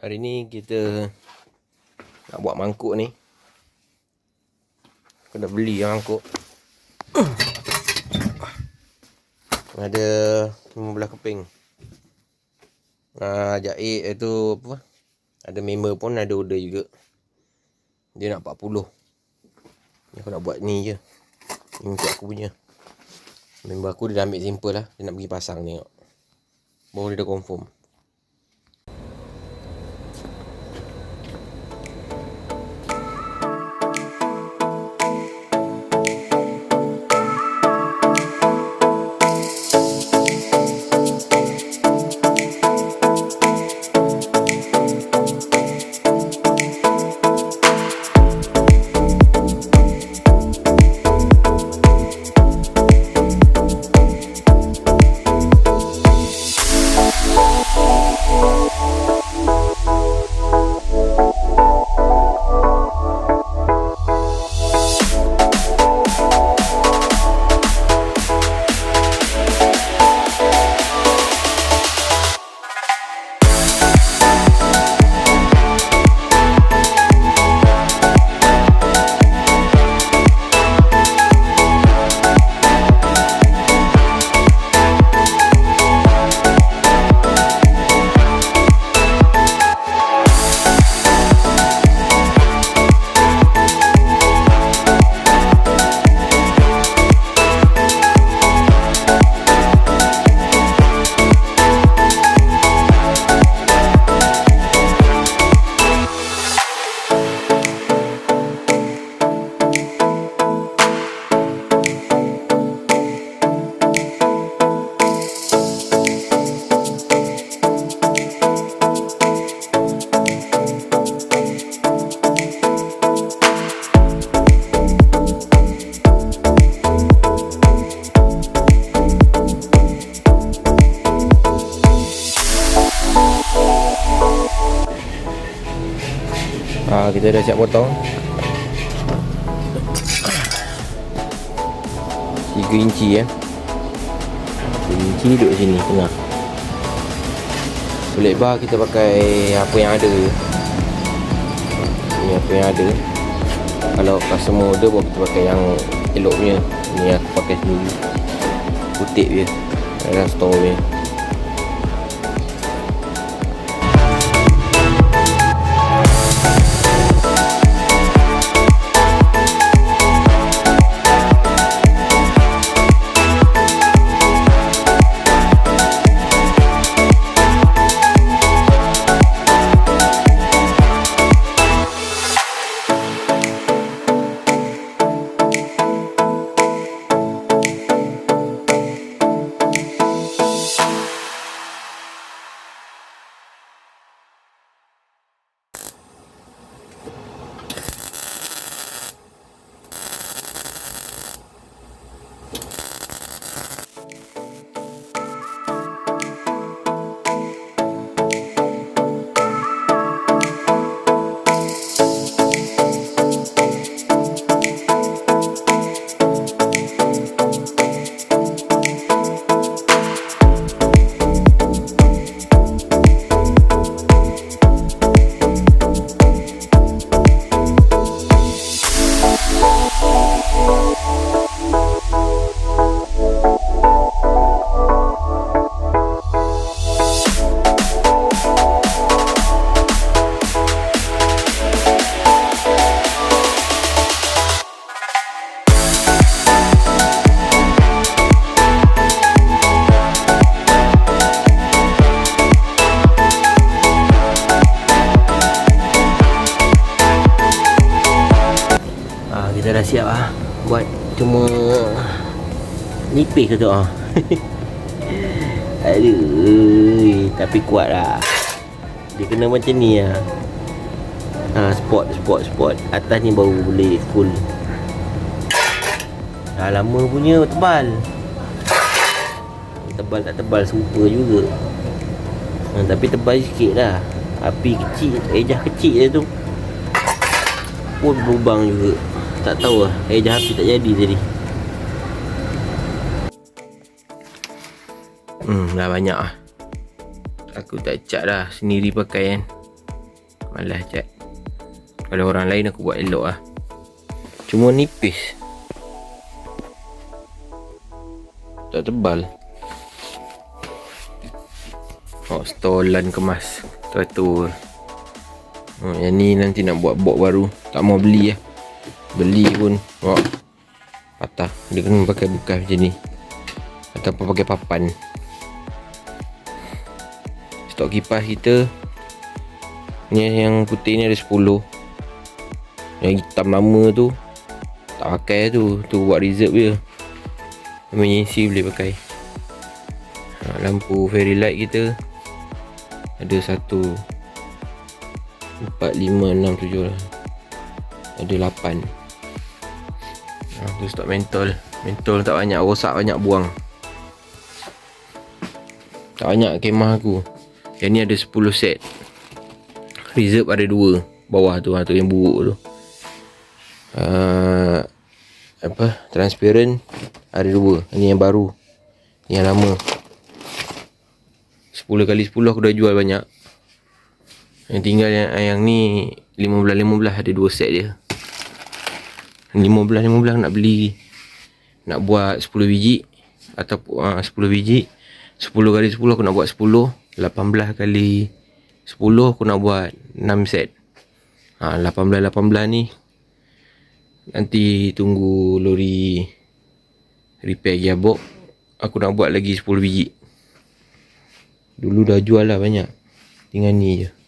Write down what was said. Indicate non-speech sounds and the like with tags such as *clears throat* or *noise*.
Hari ni kita nak buat mangkuk ni. Dah beli lah mangkuk. *clears throat* Ada 15 keping. Ah, jahit itu apa? Ada member pun ada order juga. Dia nak 40. Ni aku nak buat ni je. Ni untuk aku punya. Member aku dia dah ambil simple lah. Dia nak pergi pasang tengok. Baru dia dah confirm. Ha, kita dah siap potong. 3 inci ya. 3 inci duduk sini tengah. Kulit bar kita pakai apa yang ada. Ini apa yang ada. Kalau customer order baru kita pakai yang elok punya. Ni aku pakai sendiri. Kutip dia. Dalam store dia. Dah siap ah buat cuma nipis ke tu ah. *laughs* Aduh, tapi kuat lah. Dia kena macam ni ah. Ah, spot, spot, spot. Atas ni baru boleh full. Dah lama punya tebal. Tebal tak tebal serupa juga. Ah, tapi tebal sikit lah. Api kecil, ejah kecil je tu. Pun berubang juga. Tak tahu lah. Ejah api tak jadi tadi. Hmm dah banyak lah Aku tak cat dah. Sendiri pakai kan. Malas cat. Kalau orang lain aku buat elok lah Cuma nipis. Tak tebal. Oh stolan kemas. Tu tu oh, Yang ni nanti nak buat box baru. Tak mau beli lah Beli pun oh, Patah. Dia kena pakai bekas macam ni. Ataupun pakai papan. Stok kipas kita Ni yang putih ni ada 10 Yang hitam lama tu Tak pakai tu. Tu buat reserve je Emergency boleh pakai. Ha, Lampu fairy light kita. Ada satu Empat, lima, enam, tujuh lah. Ada lapan Tu stok mentol Mentol tak banyak Rosak banyak buang. Tak banyak kemah aku. Yang ni ada 10 set. Reserve ada dua. Bawah tu ha, tu yang buruk tu. Uh, Apa? Transparent Ada dua. Ini yang baru. Ini yang lama. 10 kali 10 aku dah jual banyak. Yang tinggal yang, yang ni 15-15 ada dua set dia 15-15 nak beli Nak buat 10 biji Ataupun uh, 10 biji 10 kali 10 aku nak buat 10 18 kali 10 aku nak buat 6 set. Ha, 18-18 ni Nanti tunggu lori Repair gearbox Aku nak buat lagi 10 biji. Dulu dah jual lah banyak Tinggal ni je